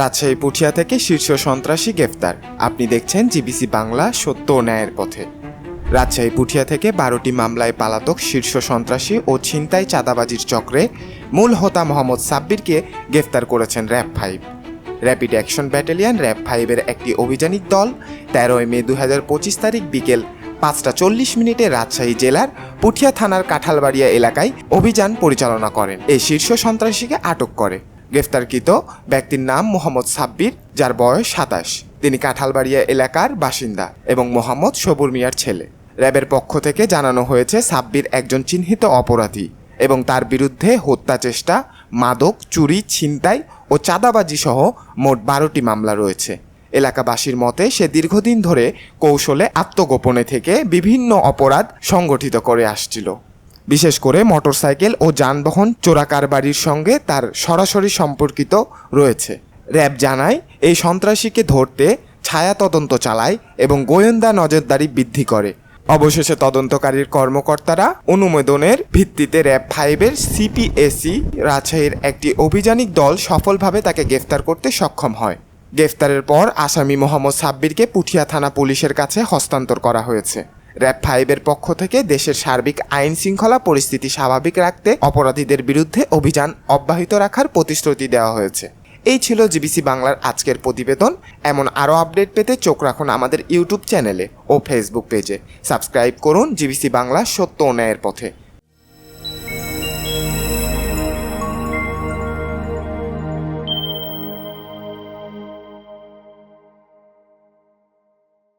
রাজশাহী পুঠিয়া থেকে শীর্ষ সন্ত্রাসী গ্রেফতার। আপনি দেখছেন জিবিসি বাংলা সত্য ও ন্যায়ের পথে। রাজশাহী পুঠিয়া থেকে বারোটি মামলায় পালাতক শীর্ষ সন্ত্রাসী ও ছিনতাই চাঁদাবাজির চক্রে মূল হোতা মোহাম্মদ সাব্বিরকে গ্রেফতার করেছেন RAB five. Rapid action battalion RAB ফাইভের একটি অভিযানিক দল তেরোই মে দু পঁচিশ তারিখ বিকেল পাঁচটা চল্লিশ মিনিটে রাজশাহী জেলার পুঠিয়া থানার কাঁঠালবাড়িয়া এলাকায় অভিযান পরিচালনা করেন। এই শীর্ষ সন্ত্রাসীকে আটক করে। গ্রেফতারকৃত ব্যক্তির নাম মোহাম্মদ সাব্বির, যার বয়স সাতাশ। তিনি কাঁঠালবাড়িয়া এলাকার বাসিন্দা এবং মোহাম্মদ সবুর মিয়ার ছেলে। র্যাবের পক্ষ থেকে জানানো হয়েছে, সাব্বির একজন চিহ্নিত অপরাধী এবং তার বিরুদ্ধে হত্যা চেষ্টা, মাদক, চুরি, ছিনতাই ও চাঁদাবাজি সহ মোট বারোটি মামলা রয়েছে। এলাকাবাসীর মতে, সে দীর্ঘদিন ধরে কৌশলে আত্মগোপনে থেকে বিভিন্ন অপরাধ সংগঠিত করে আসছিল। বিশেষ করে মোটরসাইকেল ও যানবাহন চোরাকারবারির সঙ্গে তার সরাসরি সম্পর্কিত রয়েছে। র্যাব জানায়, এই সন্ত্রাসীকে ধরতে ছায়া তদন্ত চালায় এবং গোয়েন্দা নজরদারি বৃদ্ধি করে। অবশেষে তদন্তকারীর কর্মকর্তারা অনুমোদনের ভিত্তিতে র্যাব ফাইভের সিপিএসি রাজশাহীর একটি অভিযানিক দল সফলভাবে তাকে গ্রেফতার করতে সক্ষম হয়। গ্রেফতারের পর আসামি মোহাম্মদ সাব্বিরকে পুঠিয়া থানা পুলিশের কাছে হস্তান্তর করা হয়েছে। র্যাব ফাইভের পক্ষ থেকে দেশের সার্বিক আইন শৃঙ্খলা পরিস্থিতি স্বাভাবিক রাখতে অপরাধীদের বিরুদ্ধে অভিযান অব্যাহত রাখার প্রতিশ্রুতি দেওয়া হয়েছে। এই ছিল জিবিসি বাংলার আজকের প্রতিবেদন। এমন আরও আপডেট পেতে চোখ রাখুন আমাদের ইউটিউব চ্যানেলে ও ফেসবুক পেজে। সাবস্ক্রাইব করুন জিবিসি বাংলা সত্য ন্যায়ের পথে।